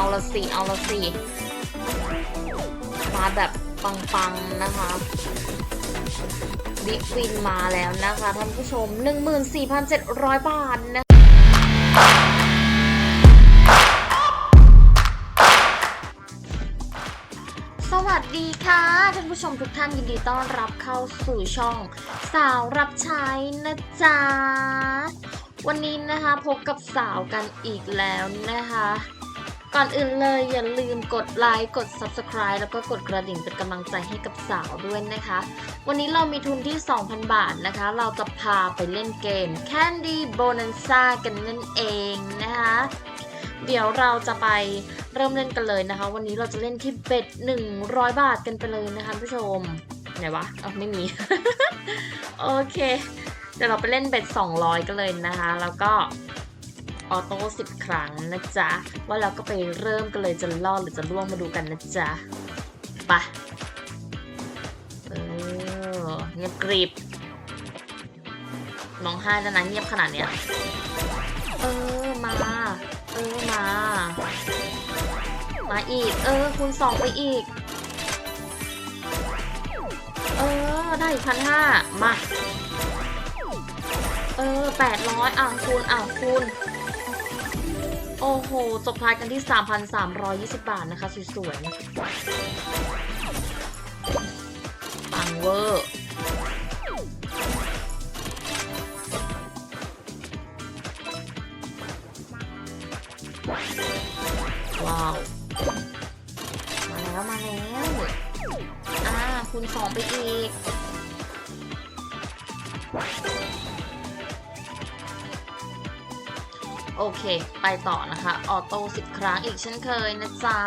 เอาละสิ เอาละสิ มาแบบปังๆนะคะ บิ๊กวินมาแล้วนะคะท่านผู้ชม 14,700 บาทนะสวัสดีค่ะท่านผู้ชมทุกท่านยินดีต้อนรับเข้าสู่ช่อง สาวรับใช้นะจ๊ะวันนี้นะคะพบกับสาวกันอีกแล้วนะคะ ก่อนอื่นเลยอย่าลืมกดไลค์กด Subscribe แล้วก็กดกระดิ่งเป็นกำลังใจให้กับสาวด้วยนะคะ วันนี้เรามีทุนที่ 2,000 บาทนะคะ เราจะพาไปเล่นเกม Candy Bonanza กันนั่นเองนะคะ เดี๋ยวเราจะไปเริ่มเล่นกันเลยนะคะ วันนี้เราจะเล่นที่เบ็ด100 บาทกันไปเลยนะคะผู้ชมไหนวะเอ้าไม่มี โอเค เดี๋ยวเราไปเล่นเบ็ด200 กันเลยนะคะ แล้วก็ ออโต้10ครั้งนะจ๊ะ ว่าเราก็ไปเริ่มกันเลยจะรอดหรือจะล่วงมาดูกันนะจ๊ะไปะเออเงียบกริบร้องไห้แล้วนะเงียบขนาดเนี้ย เออมา เออมา มาอีก เออคูณสองไปอีก เออได้อีกพันห้ามา เออแปดร้อยอะคูณอะคูณ โอ้โหจบท้ายกันที่ 3,320 บาทนะคะ สวยๆปังเวอร์ว้าว มาแล้ว มาแล้ว อ่าคูณสองไปอีก โอเค ไปต่อนะคะ ออโต้สิบครั้งอีกเช่นเคยนะจ๊ะ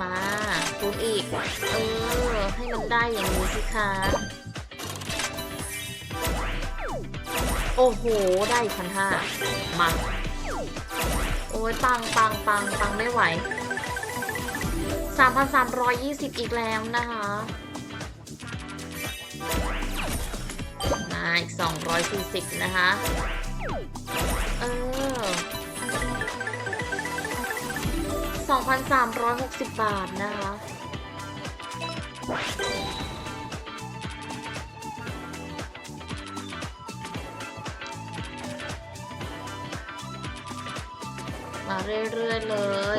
มาคูณอีก เออ ให้มันได้อย่างนี้สิคะ โอ้โห ได้พันห้ามา โอ้ยปังปังปังปังไม่ไหว 3,320 อีกแล้วนะคะ อีก 240 นะคะ เออ 2,360 บาทนะคะ มาเรื่อย ๆ เลย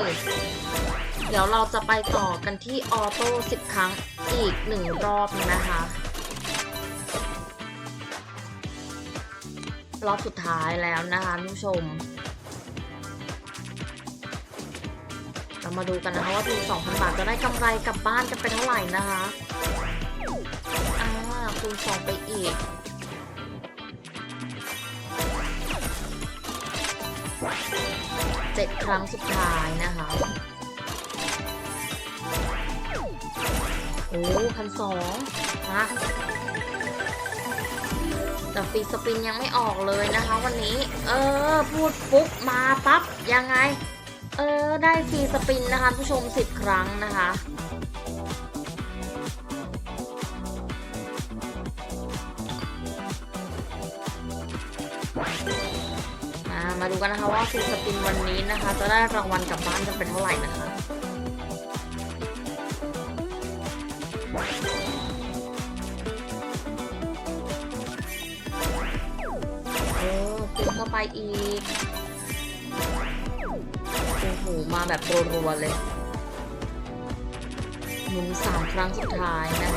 เดี๋ยวเราจะไปต่อกันที่ออโต้10 ครั้งอีกหนึ่งรอบนะคะ รอบสุดท้ายแล้วนะคะผู้ชม เรามาดูกันนะคะว่าทุน2,000 บาทจะได้กำไรกลับบ้านกันไปเท่าไหร่นะคะอ่าคูณ2ไปอีกเจ็ดครั้งสุดท้ายนะคะ โอ้พันสองนะ แต่ฟีสปินยังไม่ออกเลยนะคะ วันนี้ เออ พูดปุ๊บมาปั๊บยังไง เออ ได้ฟรีสปินนะคะผู้ชมสิบครั้งนะคะอ่ามาดูกันนะคะว่าฟีสปินวันนี้นะคะ จะได้รางวัลกลับบ้านกันเป็นเท่าไหร่นะคะ ไปอีก โอ้โห มาแบบรัวๆเลย หมุนสามครั้งสุดท้ายนะ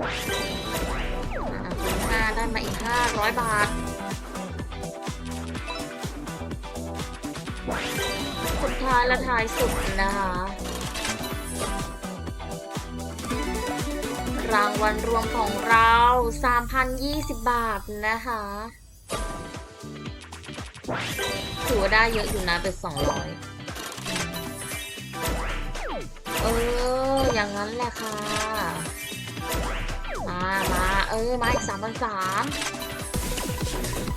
อ่าคูณห้าได้มาอีก500บาทสุดท้ายและท้ายสุดนะคะ รางวัลรวมของเรา 3,020 บาทนะคะถือว่าได้เยอะอยู่นะเป็น 200 เออ อย่างนั้นแหละค่ะ มา มา เออ มาอีก3,300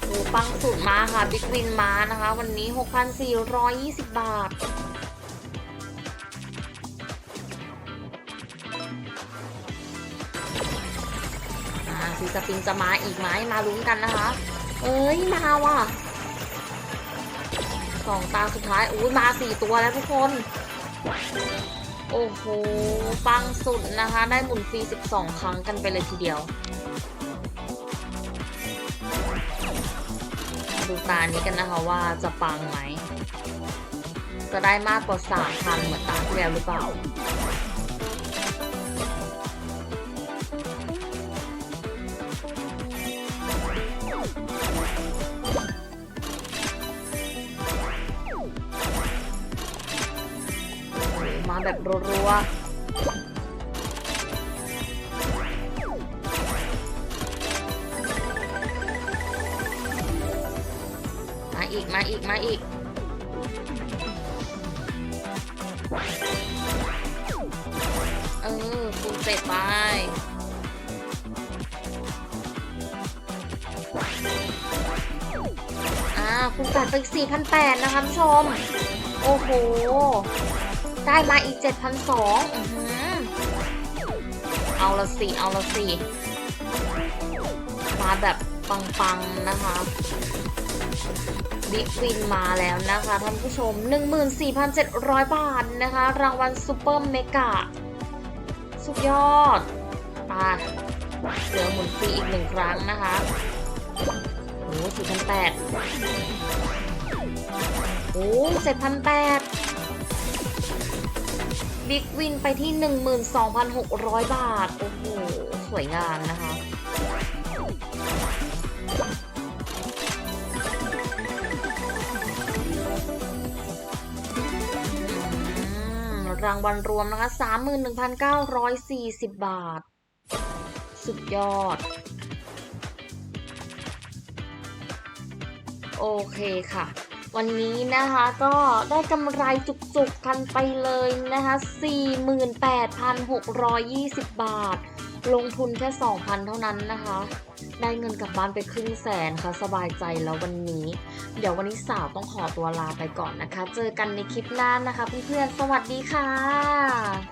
โอ้ปังสุดมาค่ะ บิ๊กวินมานะคะ วันนี้ 6,420 บาท สีสปินจะมาอีกไหมมาลุ้นกันนะคะ เอ้ยมาว่ะสองตาสุดท้ายอุ้มาสี่ตัวแล้วทุกคน โอ้โหปังสุดนะคะ ได้หมุนฟรี 12 ครั้งกันไปเลยทีเดียว ดูตานี้กันนะคะว่าจะปังไหม จะได้มากกว่า3,000เหมือนตาที่แล้วหรือเปล่า มาแบบรัวๆ มาอีก มาอีก มาอีก เออคูณเสร็จไปอ่าคูณแปดไปสี่พันแปดนะคะผู้ชม โอ้โห ได้มาอีก 7,200อื้อหือเอาละสิ เอาละสิ มาแบบปังๆนะคะบิ๊กวินมาแล้วนะคะท่านผู้ชม 14,700 บาทนะคะ รางวัลซูเปอร์เมกะ สุดยอดตาเหลือหมุนฟรีอีกหนึ่งครั้งนะคะโอ้สี่พันแปดโอ้เจ็ดพันแปด บิ๊กวินไปที่ 12,600 บาท โอ้โห สวยงามนะคะ รางวัลรวมนะคะ 31,940 บาท สุดยอด โอเคค่ะ วันนี้นะคะก็ได้กำไรจุกๆกันไปเลยนะคะ48,620 บาท ลงทุนแค่ 2,000 เท่านั้นนะคะ ได้เงินกลับบ้านไปครึ่งแสนค่ะ สบายใจแล้ววันนี้ เดี๋ยววันนี้สาวต้องขอตัวลาไปก่อนนะคะ เจอกันในคลิปหน้านะคะเพื่อนๆ สวัสดีค่ะ